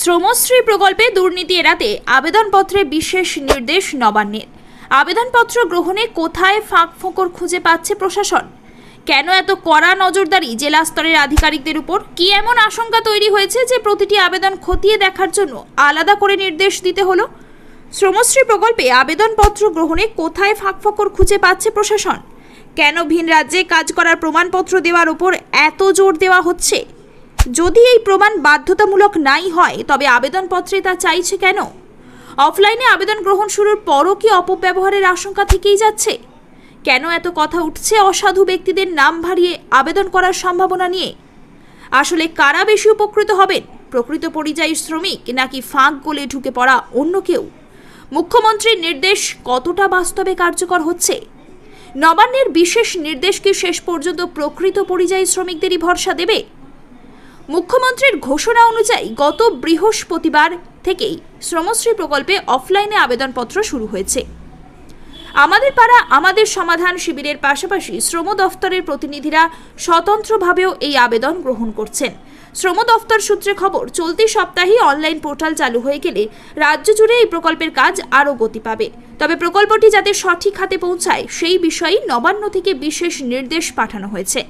শ্রমশ্রী প্রকল্পে দুর্নীতি এড়াতে আবেদনপত্রে বিশেষ নির্দেশ নবান্নের। আবেদনপত্র গ্রহণে কোথায় ফাঁক ফোকর খুঁজে পাচ্ছে প্রশাসন? কেন এত কড়া নজরদারি জেলা স্তরের আধিকারিকদের উপর? কি এমন আশঙ্কা তৈরি হয়েছে যে প্রতিটি আবেদন খতিয়ে দেখার জন্য আলাদা করে নির্দেশ দিতে হলো? শ্রমশ্রী প্রকল্পে আবেদনপত্র গ্রহণে কোথায় ফাঁক ফোকর খুঁজে পাচ্ছে প্রশাসন? কেন ভিন রাজ্যে কাজ করার প্রমাণপত্র দেওয়ার উপর এত জোর দেওয়া হচ্ছে? যদি এই প্রমাণ বাধ্যতামূলক নাই হয়, তবে আবেদনপত্রে তা চাইছে কেন? অফলাইনে আবেদন গ্রহণ শুরুর পরও কি অপব্যবহারের আশঙ্কা থেকেই যাচ্ছে? কেন এত কথা উঠছে অসাধু ব্যক্তিদের নাম ভারিয়ে আবেদন করার সম্ভাবনা নিয়ে? আসলে কারা বেশি উপকৃত হবেন? প্রকৃত পরিযায়ী শ্রমিক নাকি ফাঁক গোলে ঢুকে পড়া অন্য কেউ? মুখ্যমন্ত্রীর নির্দেশ কতটা বাস্তবে কার্যকর হচ্ছে? নবান্নের বিশেষ নির্দেশ কি শেষ পর্যন্ত প্রকৃত পরিযায়ী শ্রমিকদেরই ভরসা দেবে? মুখ্যমন্ত্রীর ঘোষণা অনুযায়ী গত বৃহস্পতিবার থেকেই শ্রমশ্রী প্রকল্পে অফলাইনে আবেদনপত্র শুরু হয়েছে। আমাদের পাড়া আমাদের সমাধান শিবিরের পাশাপাশি শ্রম দফতরের প্রতিনিধিরা স্বতন্ত্রভাবেও এই আবেদন গ্রহণ করছেন। শ্রম দফতর সূত্রে খবর, চলতি সপ্তাহেই অনলাইন পোর্টাল চালু হয়ে গেলে রাজ্য জুড়ে এই প্রকল্পের কাজ আরও গতি পাবে। তবে প্রকল্পটি যাতে সঠিক হাতে পৌঁছায়, সেই বিষয়ে নবান্ন থেকে বিশেষ নির্দেশ পাঠানো হয়েছে।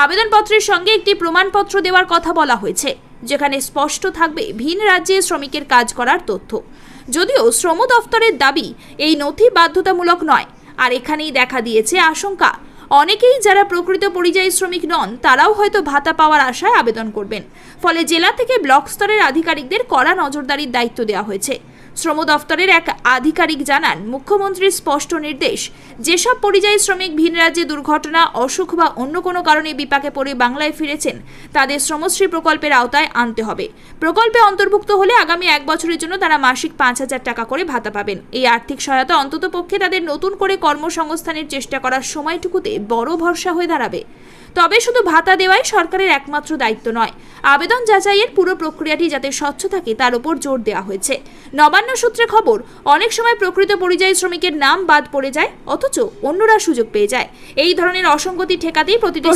আবেদনপত্রের সঙ্গে একটি প্রমাণপত্র দেওয়ার কথা বলা হয়েছে, যেখানে স্পষ্ট থাকবে ভিন রাজ্যে শ্রমিকের কাজ করার তথ্য। যদিও শ্রম দফতরের দাবি এই নথি বাধ্যতামূলক নয়, আর এখানেই দেখা দিয়েছে আশঙ্কা। অনেকেই যারা প্রকৃত পরিযায়ী শ্রমিক নন, তারাও হয়তো ভাতা পাওয়ার আশায় আবেদন করবেন। ফলে জেলা থেকে ব্লক স্তরের আধিকারিকদের কড়া নজরদারির দায়িত্ব দেওয়া হয়েছে। শ্রম দফতরের এক আধিকারিক জানান মুখ্যমন্ত্রীর স্পষ্ট নির্দেশ, যেসব পরিযায়ী শ্রমিক ভিন রাজ্যে দুর্ঘটনা, অসুখ বা অন্য কোনো কারণে বিপাকে পড়ে বাংলায় ফিরেছেন, তাদের শ্রমশ্রী প্রকল্পের আওতায় আনতে হবে। প্রকল্পে অন্তর্ভুক্ত হলে আগামী এক বছরের জন্য তারা মাসিক পাঁচ হাজার টাকা করে ভাতা পাবেন। এই আর্থিক সহায়তা অন্তত পক্ষে তাদের নতুন করে কর্মসংস্থানের চেষ্টা করার সময়টুকুতে বড় ভরসা হয়ে দাঁড়াবে। তবে শুধু ভাতা দেওয়াই সরকারের একমাত্র দায়িত্ব নয়। আবেদন যাচাইয়ের পুরো প্রক্রিয়াটি যাতে স্বচ্ছ থাকে তার উপর জোর দেওয়া হয়েছে। নবান্ন সূত্রে খবর অনেক সময় প্রকৃত পরিযায়ী শ্রমিকের নাম বাদ পড়ে যায় অথচ অন্যরা সুযোগ পেয়ে যায়। এই ধরনের অসঙ্গতি ঠেকাতেই প্রতিটি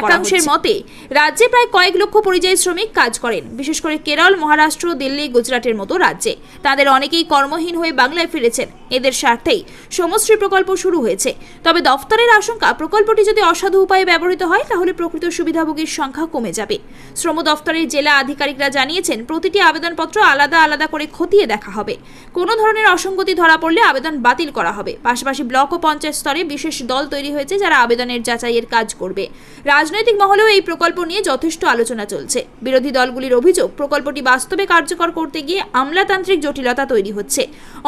একাংশের মতে রাজ্যে প্রায় কয়েক লক্ষ পরিযায়ী শ্রমিক কাজ করেন বিশেষ করে কেরল মহারাষ্ট্র দিল্লি গুজরাটের মতো রাজ্যে। তাদের অনেকেই কর্মহীন হয়ে বাংলায় ফিরেছেন। এদের স্বার্থেই সমশ্রী প্রকল্প শুরু হয়েছে। তবে দফতরের আশঙ্কা প্রকল্পটি যদি অসাধু উপায়ে ব্যবহৃত হয়, তাহলে প্রকৃত সুবিধাভোগীর সংখ্যা কমে যাবে। শ্রম দফতরের জেলা আধিকারিকরা জানিয়েছেন, প্রতিটি আবেদনপত্র আলাদা আলাদা করে খতিয়ে দেখা হবে। কোনো ধরনের অসঙ্গতি ধরা পড়লে আবেদন বাতিল করা হবে। পাশাপাশি ব্লক ও পঞ্চায়েত স্তরে বিশেষ দল তৈরি হয়েছে যারা আবেদনের যাচাইয়ের কাজ করবে। রাজনৈতিক মহলেও এই প্রকল্প নিয়ে যথেষ্ট আলোচনা চলছে। বিরোধী দলগুলির অভিযোগ, প্রকল্পটি বাস্তবে কার্যকর করতে গিয়ে আমলাতান্ত্রিক জটিলতা তৈরি হচ্ছে।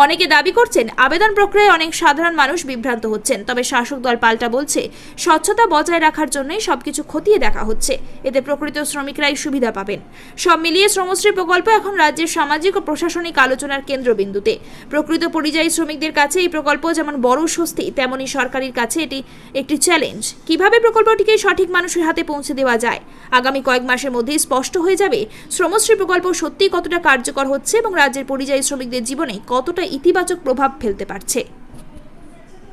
অনেকে দাবি করছেন, আবেদন প্রক্রিয়ায় অনেক সাধারণ মানুষ বিভ্রান্ত হচ্ছেন। তবে শাসক দল পাল্টা বলছে, স্বচ্ছতা বজায় রাখার জন্যই সবকিছু খতিয়ে দেখা হচ্ছে। এতে প্রকৃত শ্রমিকরাই সুবিধা পাবেন। সব মিলিয়ে শ্রমশ্রী প্রকল্প এখন রাজ্যের সামাজিক ও প্রশাসনিক আলোচনার কেন্দ্রবিন্দুতে। প্রকৃত পরিযায়ী শ্রমিকদের কাছে এই প্রকল্প যেমন বড় স্বস্তি, তেমনি সরকারের কাছে এটি একটি চ্যালেঞ্জ কীভাবে প্রকল্পটিকে সঠিক মানুষের হাতে পৌঁছে দেওয়া যায়? আগামী কয়েক মাসের মধ্যেই স্পষ্ট হয়ে যাবে শ্রমশ্রী প্রকল্প সত্যিই কতটা কার্যকর হচ্ছে এবং রাজ্যের পরিযায়ী শ্রমিকদের জীবনে কতটা ইতিবাচক প্রভাব ফেলতে পারছে।